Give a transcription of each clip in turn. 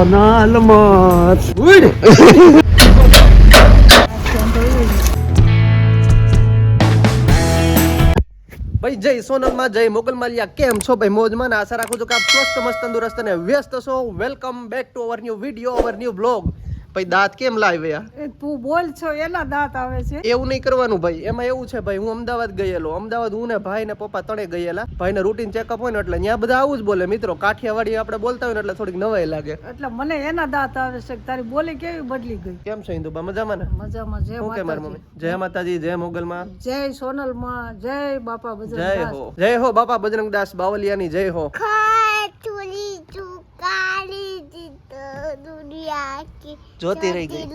સોનાલ મત ઉડ ભાઈ જય સોનલમાં જય મોગલ માલિયા કેમ છો ભાઈ? મોજમાં આશા રાખું છું કે આપ સ્વસ્થ મસ્ત તંદુરસ્ત અને વ્યસ્ત છો. Welcome back to our new video our new blog ભાઈ દાંત કેમ લાવ્યા? તું બોલ છો એના દાંત આવે છે? એવું નહીં કરવાનું ભાઈ એમાં એવું છે ભાઈ હું અમદાવાદ ગયેલો. અમદાવાદ હું ને ભાઈ ને પપ્પા તણે ગયેલા. ભાઈને રૂટીન ચેકઅપ હોય ને એટલે ત્યાં બધા આવું જ બોલે. મિત્રો કાઠિયાવાડી આપણે બોલતા હોય ને એટલે થોડીક નવાઈ લાગે. એટલે મને એના દાંત આવે છે તારી બોલી કેવી બદલી ગઈ? કેમ છે હિન્દુ મજામાં ને? મજામાં જય ઓકે મારી માતાજી. મમ્મી? જય માતાજી જય મોગલમાં. જય સોનલમાં જય બાપા જય હો. જય હો બાપા બજરંગદાસ બાવલિયાની જય હો. જોતી રહી ગઈ.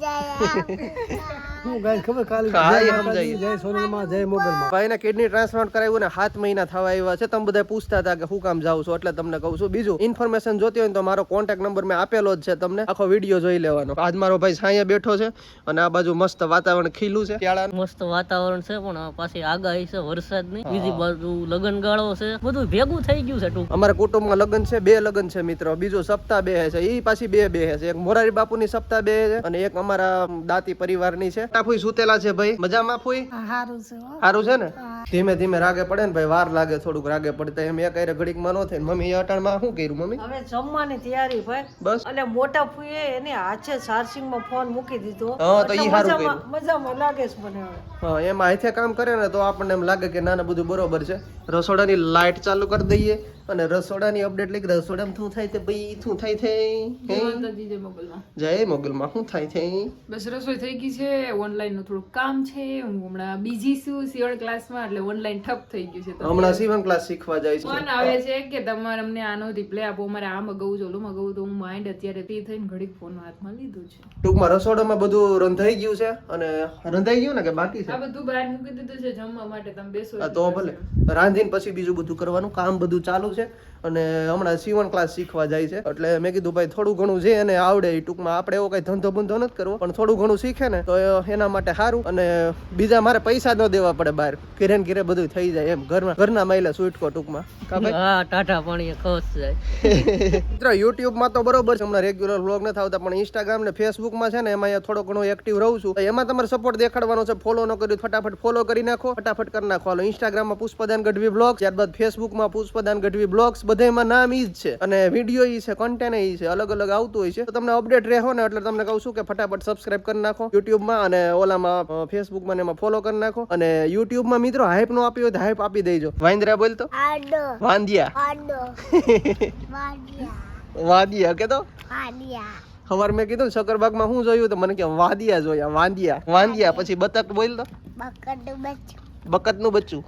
જાય હું ગાય? ખબર? કાલે જય માતાજી, જય સોનલમાં જય મોગલમાં. ભાઈને કિડની ટ્રાન્સપ્લાન્ટ કરાવ્યું ને સાત મહિના થવા આવ્યા છે. તમે બધા પૂછતા હતા કે હું કામ જાઉં છું એટલે તમને કહું છું. બીજું ઇન્ફોર્મેશન જોતી હોય તો મારો કોન્ટેક્ટ નંબર મેં આપેલો જ છે તમને. આખો વીડિયો જોઈ લેવાનો. આજ મારો ભાઈ સાંયે બેઠો છે અને આ બાજુ મસ્ત વાતાવરણ ખીલું છે. ક્યાળાનું. મસ્ત વાતાવરણ છે પણ પાછી આગાહી છે વરસાદની. બીજી બાજુ લગન ગાળો છે. બધું ભેગું થઈ ગયું છે ટૂંક અમારા કુટુંબમાં લગન છે બે લગ્ન છે મિત્રો. બીજું સપ્તાહ બે છે. એ પાછી બે બે છે. એક મોરારી બાપુની સપ્તાહ બે છે અને એક અમારા દાતી પરિવારની છે. ટાફુઈ સુતેલા છે ભાઈ. મજામાં ફૂઈ? હારું છે હો. સારું છે ને? ધીમે ધીમે રાગે પડે ને ભાઈ વાર લાગે થોડુંક રાગે પડતા. એમ એક ઘડીકમાં નો થાય મમ્મી એ અટાણમાં શું કર્યું મમ્મી? હવે જમવાની તૈયારી ભાઈ. બસ. એટલે મોટા ફૂઈએ એને હાથે ચાર્જિંગમાં ફોન મૂકી દીધો. હા, તો ઈ હારું મજામાં મજામાં લાગે છે મને હા એમાં હાથે કામ કરે ને તો આપણને એમ લાગે કે ના ના બધું બરોબર છે. રસોડાની લાઇટ ચાલુ કરી દઈએ. અને રસોડાની અપડેટ લઈ રસોડામાં શું થાય તે ભાઈ? શું થાય છે? જય મોગલમાં. શું થાય છે બસ રસોઈ થઈ ગઈ છે. ઓનલાઈનનું થોડું કામ છે. હું હમણાં બીજી છું સીવણ ક્લાસમાં એટલે ઓનલાઈન ઠપ થઈ ગયું છે તો હમણાં સીવણ ક્લાસ શીખવા જાય છે. ફોન આવે છે કે તમારે અમને આનો રિપ્લે આપો. મારે આ મગાવું છે ઓલું મગાવું તો હું માઇન્ડ અત્યારે તે થઈને ઘડીક ફોન હાથમાં લીધું છે. ટૂંકમાં રસોડામાં બધું રંધાઈ ગયું છે અને રંધાઈ ગયું ને કે બાકી આ છે બધું બહાર મૂકી દીધું છે જમવા માટે તમે બેસો તો ભલે. રાંધીને પછી બીજું બધું કરવાનું કામ બધું ચાલુ છે અને હમણાં સીવણ ક્લાસ શીખવા જાય છે. એટલે મેં કીધું ભાઈ થોડું ઘણું જે એને આવડે એ ટૂંકમાં આપણે એવો કઈ ધંધો બંધો નથી કરવો પણ થોડું ઘણું શીખે ને તો એના માટે સારું અને બીજા મારે પૈસા ન દેવા પડે બહાર. ઘેરે ઘેરે બધું થઈ જાય એમ. ઘરમાં ઘરના માઇલે સુટકો ટૂંકમાં. હા ટાટા પાણી ખસ જાય. મિત્રો યુટ્યુબમાં તો બરોબર છે. હમણાં રેગ્યુલર વ્લોગ નથી આવતા પણ ઇન્સ્ટાગ્રામ ને ફેસબુકમાં છે ને એમાં થોડો ઘણો એક્ટિવ રહું છું. એમાં તમારે સપોર્ટ દેખાડવાનો છે. ફોલો ન કર્યું ફટાફટ ફોલો કરી નાખો. ફટાફટ કરી નાખો. ઇન્સ્ટાગ્રામમાં પુષ્પદાન ગઢવી બ્લોગ ત્યારબાદ ફેસબુકમાં પુષ્પદાન ગઢવી બ્લોગ્સ બધામાં નામ ઈ જ છે. અને વીડિયો ઈ છે કન્ટેન્ટ ઈ છે અલગ અલગ આવતું હોય છે. તો તમને અપડેટ રહેવો ને એટલે તમને કહું છું કે ફટાફટ સબસ્ક્રાઇબ કરી નાખો. યુટ્યુબમાં અને ઓલામાં ફેસબુકમાં ને એમાં ફોલો કરી નાખો. અને યુટ્યુબમાં મિત્રો હાઈપ નો આપ્યો હોય તો હાઈપ આપી દેજો. વાંદરા બોલતો વાંદિયા. વાંદિયા. કે તો સવાર મેં કીધું શકરબાગમાં શું જોયું તો મને કે વાદિયા જોયા વાંદિયા. વાંદિયા પછી બતક બોલ તો? બકડ બચ્ચું બકતનું બચ્ચું.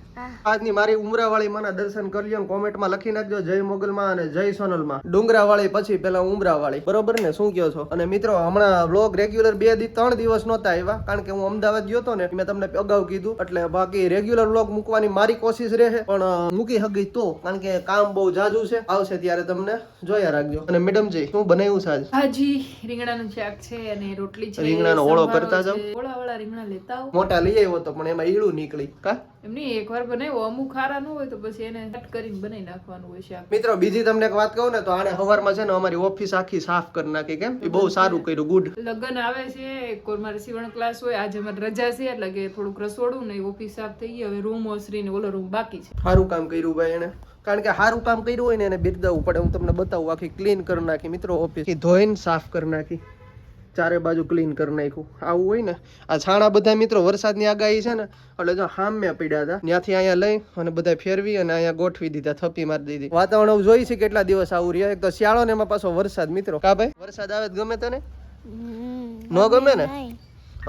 આજની મારી ઉમરાવાળી માના દર્શન કરી લ્યો કોમેન્ટમાં લખી નાખજો જય મોગલમાં અને જય સોનલમાં. ડુંગરાવાળી પછી પેલા ઉમરાવાળી. બરોબર ને? શું કહો છો? અને મિત્રો હમણાં વ્લોગ રેગ્યુલર બે દી ત્રણ દિવસ નહોતા આવ્યા કારણ કે હું અમદાવાદ ગયો હતો ને મેં તમને અગાઉ કીધું. એટલે બાકી રેગ્યુલર વ્લોગ મૂકવાની મારી કોશિશ રહે પણ મૂકી હગી તો કારણ કે કામ બહુ જાજુ છે. આવશે ત્યારે તમને જોયા રાખજો. અને મેડમજી શું બનાવ્યું છે આજ? ભાજી રીંગણાનું શાક છે અને રોટલી છે રીંગણાનો ઓળો કરતા જાવ ઓળા વાળા રીંગણા લેતા મોટા લઈ આવ્યો તો પણ એમાં ઈળું નીકળી. કા એમની એકવાર બનાવ્યો અમુક ખારા ન હોય તો પછી એને કટ કરીને બનાવી નાખવાનું હોય શાક. મિત્રો બીજી તમને એક વાત કહું ને તો આને સવારમાં છે ને અમારી ઓફિસ આખી સાફ કરી નાખી કેમ? એ બહુ સારું કર્યું ગુડ લગ્ન આવે છે કોઈ મારે સીવણ ક્લાસ હોય આજે મારે રજા છે એટલે કે થોડુંક રસોડું ને ઓફિસ સાફ થઈ ગઈ હવે રૂમ ઓસરી ને ઓલો રૂમ બાકી છે. સારું કામ કર્યું ભાઈ એને. કારણ કે સારું કામ કર્યું હોય ને એને બિરદાવવું પડે. હું તમને બતાવું આખી ક્લીન કરી નાખી મિત્રો ઓફિસ ધોઈને સાફ કરી નાખી. ચારે બાજુ ક્લીન કરી નાખ્યું. આવું હોય ને આ છાણા બધા મિત્રો વરસાદની આગાહી છે ને એટલે જો હામે પડ્યા હતા. ત્યાંથી અહીંયા લઈ અને બધા ફેરવી અને અહીંયા ગોઠવી દીધા થપ્પી મારી દીધી. વાતાવરણ હવે જોઈ છે કેટલા દિવસ આવું રહ્યા? એક તો શિયાળો ને એમાં પાછો વરસાદ મિત્રો. કા ભાઈ? વરસાદ આવે ગમે તને? ન ગમે ને?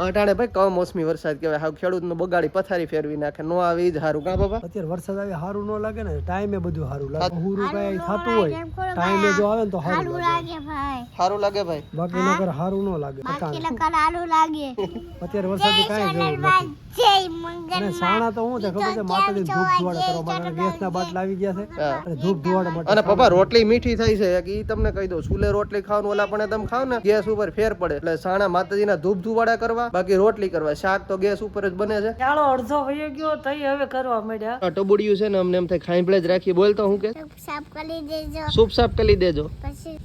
અટાણે ભાઈ કમોસમી વરસાદ કહેવાય? હાવ ખેડૂતનો બગાડી પથારી ફેરવી નાખે. નો આવે જ હારું. કા બાબા અત્યારે વરસાદ આવે સારું ન લાગે ને ટાઈમે બધું સારું લાગે. હુરું કઈ થતું હોય. ટાઈમે જો આવે ને તો સારું લાગે. ભાઈ. સારું લાગે ભાઈ? બાકી નકર સારું ન લાગે બાકી લકર હારું લાગે. અત્યારે વરસાદ કાંઈ જરૂર નથી. અને સાણા તો શું છે? ખબર છે? માતાજી ધૂપ ધુવાડા કરવા માટે ગેસના બાટલા આવી ગયા છે. અને ધૂપ ધુવાડા માટે અને પપ્પા રોટલી મીઠી થાય છે. કે ઈ તમને કહી દઉં. સુલે રોટલી ખાવાનું ઓલા પણ તમે ખાવ ને ગેસ ઉપર ફેર પડે. એટલે સાણા માતાજીના ધૂપ ધુવાડા કરવા બાકી રોટલી કરવા શાક તો ગેસ ઉપર જ બને છે. ચાલો અડધો વયો ગયો તઈ હવે કરવા મળ્યા આ ટબુડિયું છે ને અમને એમ થાય ખાઈ જ રાખી બોલતો હું કે? સાફ કરી દેજો. સૂપ સાફ કરી દેજો. પછી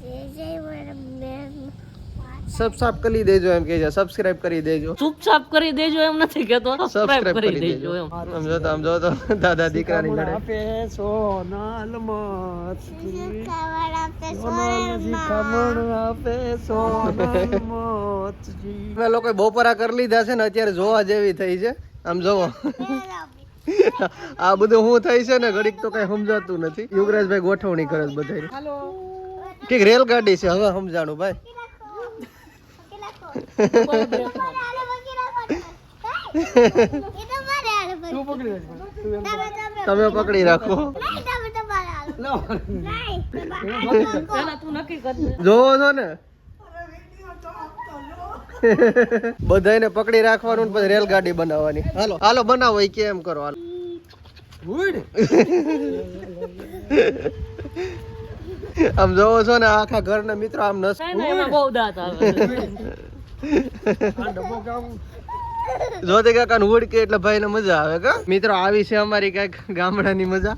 સબસ્ક્રાઇબ કરી દેજો એમ કે છે. સબસ્ક્રાઇબ કરી દેજો. સબસ્ક્રાઇબ કરી દેજો એમ નથી કેતો સબસ્ક્રાઇબ સબસ્ક્રાઇબ કરી દેજો. એમ. આમ જો તો આમ જો તો દાદા દીકરાની લડાઈ આપે સોનાલ અમે લોકો બપોરા કરી લીધા છે ને અત્યારે જોવા જેવી થઈ છે. આમ જોવો. આ બધું હું થઈ છે ને ઘડીક તો કઈ સમજાતું નથી. યુગરાજભાઈ ગોઠવણી કરે બધા કંઈક રેલગાડી છે હવે સમજાણું ભાઈ. તું પકડી રાખો. જોવો છો ને? બધાને પકડી રાખવાનું ને પછી રેલગાડી બનાવવાની. હાલો હાલો બનાવો એ કેમ કરો? હાલો. આમ જોવો છો ને આખા ઘરના મિત્રો આમ નસ બહુ દાંત આવે. જોતે કાકા ઉડકે એટલે ભાઈને મજા આવે કા? મિત્રો, આવી છે અમારી કંઈક ગામડાની મજા.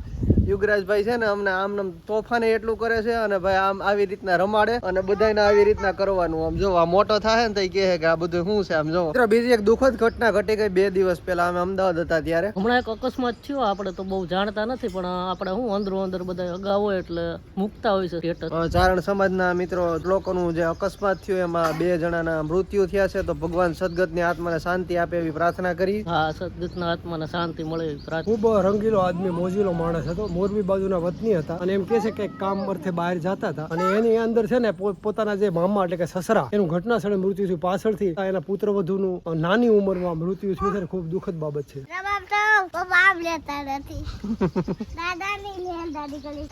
યુગરાજભાઈ છે ને અમને આમ તોફાને એટલું કરે છે અને ભાઈ આમ આવી રીતના રમાડે અને બધાને આવી રીતના કરવાનું. આમ જો આ મોટો થાય ને તો કહે કે આ બધું શું છે? આમ જો. મિત્રો બીજી એક દુઃખદ ઘટના ઘટી ગઈ બે દિવસ પહેલા. અમે અમદાવાદ હતા ત્યારે. હમણાં એક અકસ્માત થયો. આપણે તો બહુ જાણતા નથી પણ આપણે શું અંદરો અંદર બધા અગાઉ એટલે મૂકતા હોય છે ચારણ સમાજના મિત્રો લોકોનું જે અકસ્માત થયો એમાં બે જણાના મૃત્યુ થયા છે. તો ભગવાન સદગતની આત્માને શાંતિ આપે એવી પ્રાર્થના કરી. હા સદગતના આત્માને શાંતિ મળે ખૂબ રંગીલો આદમી મોજીલો માણસ હતો. મોરબી બાજુના વતની હતા અને એમ કે છે કે કામ અર્થે બહાર જતા હતા. અને એની અંદર છે ને પોતાના જે મામા એટલે કે સસરા એનું ઘટના સ્થળે મૃત્યુ થયું. પાછળથી એના પુત્ર વધુનું નાની ઉંમરમાં મૃત્યુ થયું છે ખૂબ દુઃખદ બાબત છે. રબાબ તો પપ્પા આમ લેતા નથી. દાદાની લેલ દાદી કરી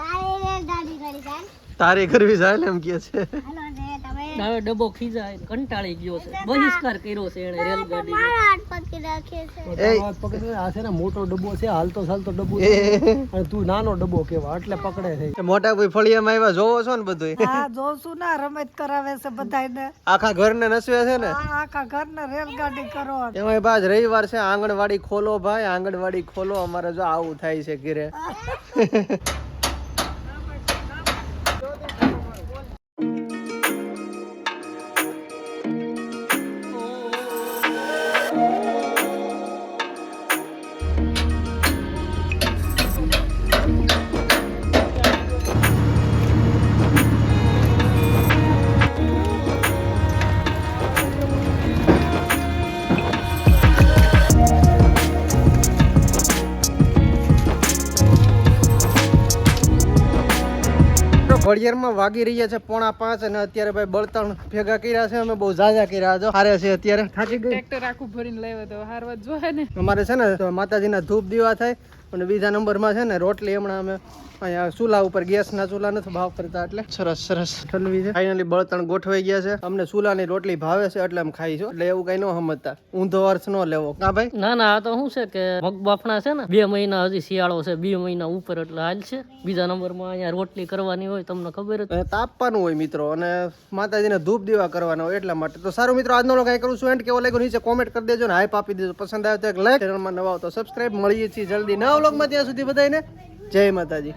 તારી કરવી જાય ને એમ કે છે. હવે ડબ્બો ખીજાય કંટાળી ગયો છે. બહિષ્કાર કર્યો છે એને રેલગાડી મારા હાથ પકડી રાખે છે. તારો હાથ પકડી આ છે ને મોટો ડબ્બો છે હાલતો ચાલતો ડબ્બો અને તું નાનો ડબ્બો કેવા એટલે પકડે છે. મોટા ભાઈ ફળિયામાં આવ્યા જોવો છો ને બધું હા જોઉં છું ના રમત કરાવે છે બધાને આખા ઘરને નસવે છે ને? આખા ઘરને રેલગાડી કરો એમાં રવિવાર છે આંગણવાડી ખોલો ભાઈ આંગણવાડી ખોલો અમારે જો આવું થાય છે ઘરે. ઘડિયાળમાં વાગી રહ્યા છે પોણા પાંચ અને અત્યારે ભાઈ બળતણ ભેગા કર્યા છે. અમે બહુ ઝાઝા કર્યા છો. હારે છે અત્યારે. થાકી ગઈ? ટ્રેક્ટર આખું ભરીને લાવ્યો તો હારવા જોઈએ ને. અમારે છે ને માતાજીના ધૂપ દીવા થાય. અને બીજા નંબરમાં છે ને રોટલી હમણાં અમે અહીંયા ચૂલા ઉપર ગેસના ચૂલા નથી ભાવ કરતા એટલે. સરસ સરસ. ઠલવી છે. ફાઇનલી બળતણ ગોઠવાઈ ગયા છે. અમને ચૂલાની રોટલી ભાવે છે એટલે અમે ખાઈ એટલે એવું કઈ ન સમજતા. ઊંધો અર્થ ન લેવો. હા ભાઈ? ના ના આ તો શું છે કે મગ બાફણા છે ને બે મહિના હજી શિયાળો છે બે મહિના ઉપર એટલે હાલ છે. બીજા નંબરમાં અહીંયા રોટલી કરવાની હોય તમને ખબર જ. તાપવાનું હોય મિત્રો અને માતાજીને ધૂપ દીવા કરવાના હોય એટલા માટે. તો સારું મિત્રો આજનો કઈ કરું છું. એન્ડ કેવો લાગ્યો નીચે કોમેન્ટ કરી દેજો ને હાઈપ આપી દેજો. પસંદ આવે તો એક લાઈક ચેનલમાં નવા તો સબસ્ક્રાઇબ મળીએ છીએ જલ્દી. નવા વ્લોગમાં ત્યાં સુધી બધાને જય માતાજી.